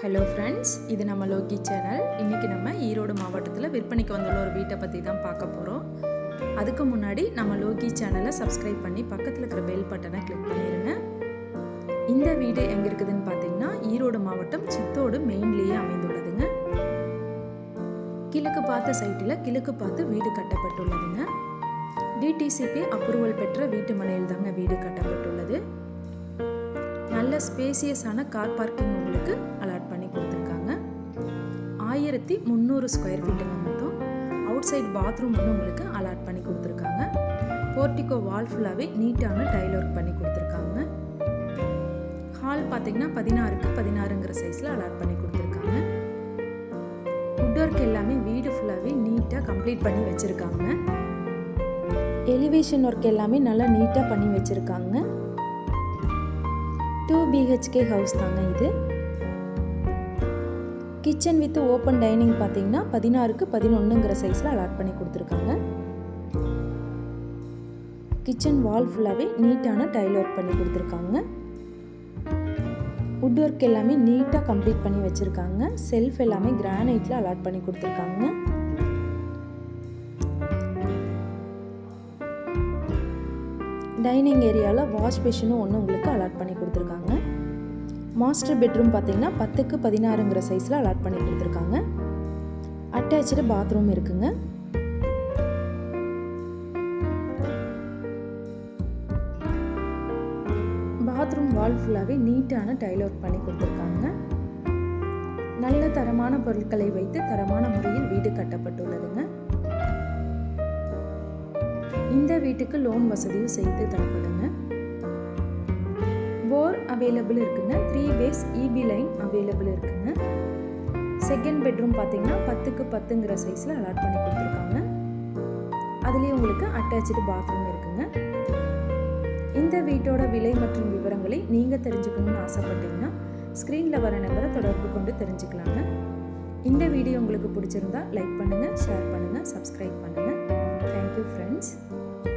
Hello friends இது நம்ம Loki channel. இன்றைக்கி நம்ம ஈரோடு மாவட்டத்தில் விற்பனைக்கு வந்துள்ள ஒரு வீட்டை பற்றி தான் பார்க்க போகிறோம் அதுக்கு முன்னாடி நம்ம லோகி சேனலை சப்ஸ்கிரைப் பண்ணி பக்கத்தில் இருக்கிற பெல் பட்டனை கிளிக் பண்ணிடுங்க இந்த வீடு எங்கே இருக்குதுன்னு பார்த்தீங்கன்னா ஈரோடு மாவட்டம் சித்தோடு மெயின்லேயே அமைந்துள்ளதுங்க. கிழக்கு பார்த்த சைட்டில் கிழக்கு பார்த்து வீடு கட்டப்பட்டுள்ளதுங்க. டிடிசிபி அப்ரூவல் பெற்ற வீட்டு மனையில் தாங்க வீடு கட்டப்பட்டுள்ளது. நல்ல ஸ்பேசியஸான கார் பார்க்கிங் உங்களுக்கு அலாட் பண்ணி கொடுத்துருக்காங்க. ஆயிரத்தி முந்நூறு ஸ்கொயர் ஃபீட்டுங்க மொத்தம் அவுட் சைட் பாத்ரூம் வந்து உங்களுக்கு அலாட் பண்ணி கொடுத்துருக்காங்க. போர்ட்டிகோ வால் ஃபுல்லாகவே நீட்டான டைல் ஒர்க் பண்ணி கொடுத்துருக்காங்க. ஹால் பார்த்தீங்கன்னா பதினாறுக்கு பதினாறுங்கிற சைஸில் அலாட் பண்ணி கொடுத்துருக்காங்க. வுட் ஒர்க் எல்லாமே வீடு ஃபுல்லாகவே நீட்டாக கம்ப்ளீட் பண்ணி வச்சுருக்காங்க. எலிவேஷன் ஒர்க் எல்லாமே நல்லா நீட்டாக பண்ணி வச்சுருக்காங்க. டூ பிஹெச்கே ஹவுஸ் தாங்க இது. கிச்சன் வித் ஓப்பன் டைனிங் பார்த்தீங்கன்னா பதினாறுக்கு பதினொன்றுங்கிற சைஸில் அலாட் பண்ணி கொடுத்துருக்காங்க. கிச்சன் வால் ஃபுல்லாகவே நீட்டான டைல் ஒர்க் பண்ணி கொடுத்துருக்காங்க. வுட் ஒர்க் எல்லாமே நீட்டாக கம்ப்ளீட் பண்ணி வச்சுருக்காங்க. செல்ஃப் எல்லாமே கிரானைட்டில் அலாட் பண்ணி கொடுத்துருக்காங்க. டைனிங் ஏரியாவில் வாஷ் பேஷனும் ஒன்று உங்களுக்கு அலாட் பண்ணி கொடுத்துருக்காங்க. மாஸ்டர் பெட்ரூம் பார்த்தீங்கன்னா பத்துக்கு பதினாறுங்கிற சைஸில் அலாட் பண்ணி கொடுத்துருக்காங்க. அட்டாச்சு பாத்ரூம் இருக்குங்க. பாத்ரூம் வால் ஃபுல்லாகவே நீட்டான டைல் ஒர்க் பண்ணி கொடுத்துருக்காங்க. நல்ல தரமான பொருட்களை வைத்து தரமான முறையில் வீடு கட்டப்பட்டுள்ளதுங்க. இந்த வீட்டுக்கு லோன் வசதியும் சேர்த்து தரப்படுங்க. போர் அவைலபிள் இருக்குங்க. Three phase EB line available இருக்குங்க. செகண்ட் பெட்ரூம் பார்த்தீங்கன்னா பத்துக்கு பத்துங்கிற சைஸில் அலாட் பண்ணி கொடுத்துருக்காங்க. அதுலேயே உங்களுக்கு அட்டாச்சு பாத்ரூம் இருக்குங்க. இந்த வீட்டோட விலை மற்றும் விவரங்களை நீங்கள் தெரிஞ்சுக்கணும்னு ஆசைப்பட்டீங்கன்னா ஸ்க்ரீனில் வர நம்பரை தொடர்பு கொண்டு தெரிஞ்சுக்கலாங்க. இந்த வீடியோ உங்களுக்கு பிடிச்சிருந்தா லைக் பண்ணுங்கள் ஷேர் பண்ணுங்கள் சப்ஸ்கிரைப் பண்ணுங்கள் Good you, friends.